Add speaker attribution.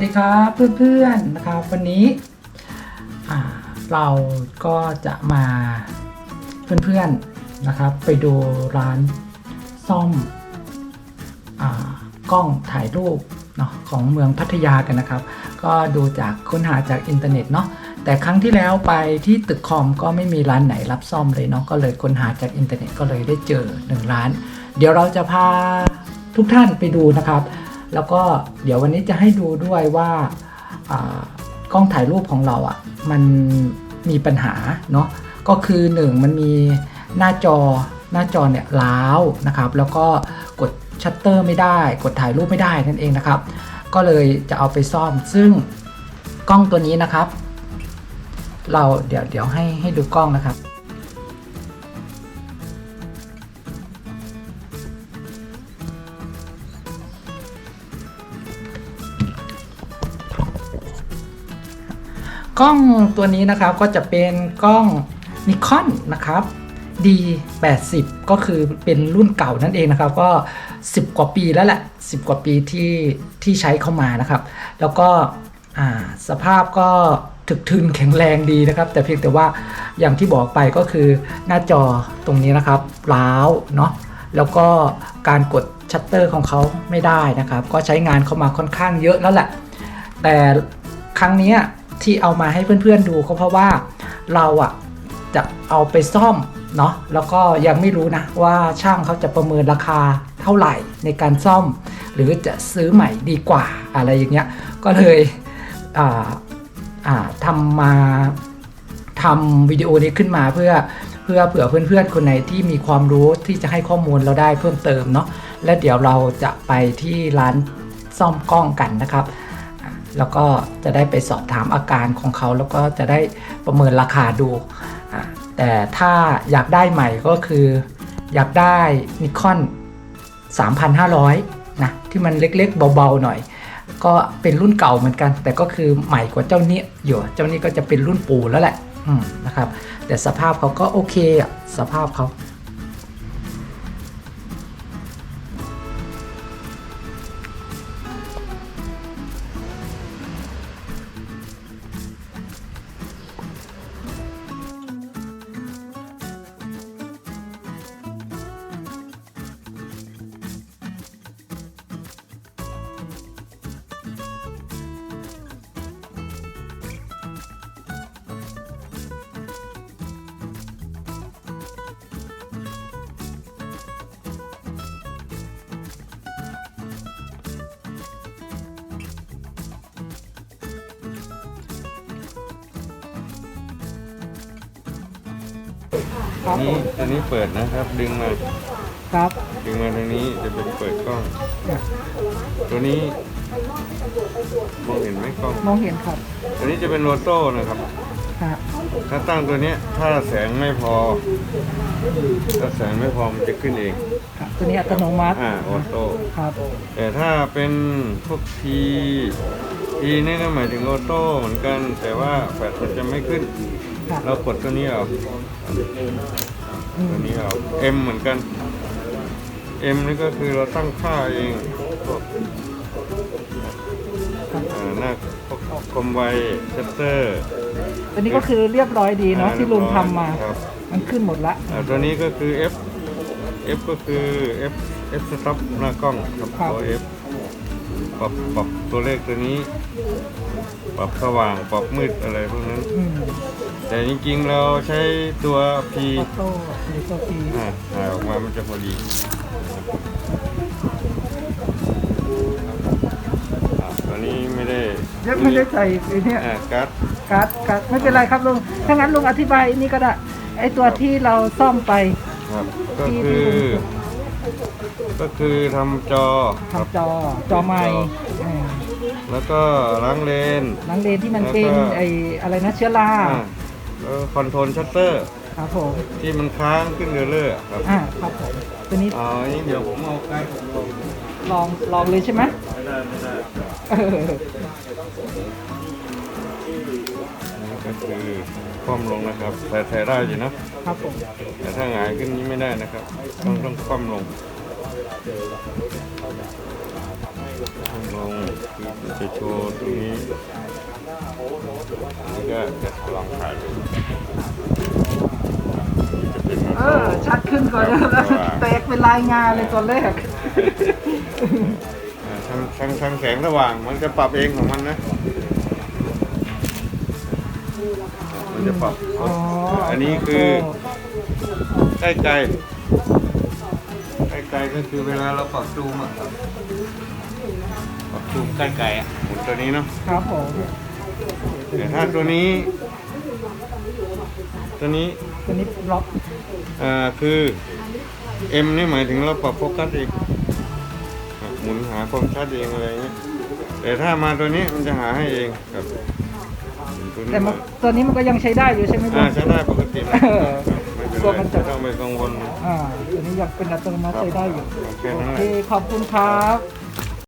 Speaker 1: วัสดีครับเพื่อนๆนะครับวันนี้เราก็จะมาเพื่อนๆนะครับ ไปดูร้านซ่อมอกล้องถ่ายรูปเนาะของเมืองพัทยากันนะครับ ก็ดูจากค้นหาจากอินเทอร์เน็ตเนาะแต่ครั้งที่แล้วไปที่ตึกคอมก็ไม่มีร้านไหนรับซ่อมเลยเนาะก็เลยค้นหาจากอินเทอร์เน็ตก็เลยได้เจอหนึ่งร้าน เดี๋ยวเราจะพาทุกท่านไปดูนะครับ แล้วก็เดี๋ยววันนี้จะให้ดูด้วยว่ากล้องถ่ายรูปของเราอะ่ะมันมีปัญหาเนาะก็คือหนึ่งมันมีหน้าจอหน้าจอเนี่ยล้าวนะครับแล้วก็กดชัตเตอร์ไม่ได้ กดถ่ายรูปไม่ได้นั่นเองนะครับ ก็เลยจะเอาไปซ่อมซึ่งกล้องตัวนี้นะครับ เราเดี๋ยวเดี๋ยวให้ให้ดูกล้องนะครับ กล้องตัวนี้นะครับก็จะเป็นกล้องนิคอนนะครับ D80 ก็คือเป็นรุ่นเก่านั่นเองนะครับ ก็ 10 กว่าปีแล้วแหละ 10 กว่าปีที่ที่ใช้เข้ามานะครับ แล้วก็สภาพก็ถึกทึนแข็งแรงดีนะครับ แต่เพียงแต่ว่าอย่างที่บอกไปก็คือหน้าจอตรงนี้นะครับร้าวเนาะแล้วก็การกดชัตเตอร์ของเขาไม่ได้นะครับ ก็ใช้งานเข้ามาค่อนข้างเยอะแล้วแหละ แต่ครั้งนี้ ที่เอามาให้เพื่อนๆดูก็เพราะว่าเราอะจะเอาไปซ่อมเนาะแล้วก็ยังไม่รู้นะว่าช่างเขาจะประเมินราคาเท่าไหร่ในการซ่อม หรือจะซื้อใหม่ดีกว่าอะไรอย่างเงี้ยก็เลยทำมาทำวิดีโอนี้ขึ้นมาเพื่อเพื่อเผื่อเพื่อนๆ คนไหนที่มีความรู้ที่จะให้ข้อมูลเราได้เพิ่มเติมเนาะและเดี๋ยวเราจะไปที่ร้านซ่อมกล้องกันนะครับ แล้วก็จะได้ไปสอบถามอาการของเขา แล้วก็จะได้ประเมินราคาดู แต่ถ้าอยากได้ใหม่ก็คืออยากได้นิคอน3,500นะที่มันเล็กๆเบาๆหน่อย ก็เป็นรุ่นเก่าเหมือนกัน แต่ก็คือใหม่กว่าเจ้านี้อยู่เจ้านี้ก็จะเป็นรุ่นปู่แล้วแหละนะครับ แต่สภาพเขาก็โอเคอะสภาพเขา
Speaker 2: นี่ตัวนี้เปิดนะครับ ดึงมา
Speaker 1: ครับ
Speaker 2: ดึงมาทางนี้จะเป็นเปิดกล้อง ตัวนี้มองเห็นไหมกล้อง
Speaker 1: มองเห็นครับ
Speaker 2: ตัวนี้จะเป็นโรโต้นะครับ
Speaker 1: ฮะ
Speaker 2: ถ้าตั้งตัวเนี้ยถ้าแสงไม่พอ ถ้าแสงไม่พอมันจะขึ้นเอง
Speaker 1: ตัวนี้อัตโนมัติ
Speaker 2: อ่าออโต้
Speaker 1: ครับ
Speaker 2: แต่ถ้าเป็นพวกที ทีนี่ก็หมายถึงออโต้เหมือนกัน แต่ว่าแฟลชมันจะไม่ขึ้น
Speaker 1: ครับ
Speaker 2: เรากดตัวนี้เอา
Speaker 1: อืม
Speaker 2: ตัวนี้เอา M เหมือนกัน M นี่ก็คือเราตั้งค่าเองพวก
Speaker 1: ครับ
Speaker 2: อ่าหน้าพวกคมไวชัตเตอร์
Speaker 1: ตัวนี้ก็คือเรียบร้อยดีเนาะที่ลุงทำมา
Speaker 2: ครับ
Speaker 1: มันขึ้นหมดละ
Speaker 2: อ่าตัวนี้ก็คือ F F ก็คือ F F stop หน้ากล้องครับตัว F ปรับปรับตัวเลขตัวนี้ ปรับสว่างปรับมืดอะไรพวกนั้น
Speaker 1: อืม
Speaker 2: แต่จริงๆเราใช้ตัว P
Speaker 1: ออโต้หรือตัวพี
Speaker 2: อ่าถ่ายออกมามันจะพอดีอ่าตัวนี้ไม่ได้
Speaker 1: ยังไม่ได้ใส่ไอ้เนี่ย
Speaker 2: อ่าการ์ด
Speaker 1: การ์ดการ์ดไม่เป็นไรครับลุง ถ้างั้นลุงอธิบายอันนี้ก็ได้ ไอตัวที่เราซ่อมไป
Speaker 2: ครับก็
Speaker 1: ที่
Speaker 2: คือ
Speaker 1: ที่ผม
Speaker 2: ก็คือทำจอครับ
Speaker 1: ทำจอจอไม้
Speaker 2: จอ
Speaker 1: เออ
Speaker 2: แล้วก็ล้างเลน
Speaker 1: หนังเลนที่มันเป็น
Speaker 2: แล้วก็
Speaker 1: ไออะไรนะเชื้อรา
Speaker 2: อ่าแล้วคอนโทรลชัตเตอร์
Speaker 1: ครับผม
Speaker 2: ที่มันค้างขึ้นเรื่อยๆครับ
Speaker 1: อ่าครับผมตัวนี้
Speaker 2: อ๋อนี่เดี๋ยวผมเอาไกด์ผมลง
Speaker 1: ลองลองเลยใช่ไหม
Speaker 2: ไม่ได้ไม่ได้
Speaker 1: เออ
Speaker 2: นี่ ก็คือคว่ำลงนะครับแต่ถ่ายได้อยู่นะ
Speaker 1: ครับผม
Speaker 2: แต่ถ้าหงายขึ้นนี้ไม่ได้นะครับ ต้องต้องคว่ำลงลงคือจะโชว์ตรงนี้อันนี่ก็จะลองถ่ายดูจะเป็น
Speaker 3: เออชัดขึ้นกว่าเดิมแล้วแตกเป็นลายงานเลยตอนแรก
Speaker 2: อ่าทางทางทางแสงสว่างมันจะปรับเองของมันนะ มันจะปรับ
Speaker 3: อ๋อ
Speaker 2: อันนี้คือใกล้ไกลใกล้ไกลก็คือเวลาเราปรับซูมอะครับปรับซูมใกล้ไกลอะหมุนตัวนี้เนาะ
Speaker 3: ครับผม
Speaker 2: แต่ถ้าตัวนี้ ตัวนี้
Speaker 3: ตัวนี้ล็อก
Speaker 2: อ่าคือ M นี่หมายถึงเราปรับโฟกัสเองอะหมุนหาความชัดเองอะไรเงี้ยแต่ถ้ามาตัวนี้มันจะหาให้เองครับตัวนี้
Speaker 3: แต่มันตัวนี้มันก็ยังใช้ได้อยู่ใช่ไหม
Speaker 2: อ่า
Speaker 3: ลุง
Speaker 2: ใช้ได้ปกตินะ
Speaker 3: เออ
Speaker 2: ไม่เป็น
Speaker 3: กลัว
Speaker 2: ไร
Speaker 3: มันจะ
Speaker 2: ไม่ต้องไปกังวล
Speaker 3: อ่าตัวนี้ยังเป็นอัตโนมัติใช้ได้อยู่
Speaker 2: โอเค
Speaker 3: โอ
Speaker 2: นั่นแห
Speaker 3: เค
Speaker 2: ละ
Speaker 3: ขอบคุณครับ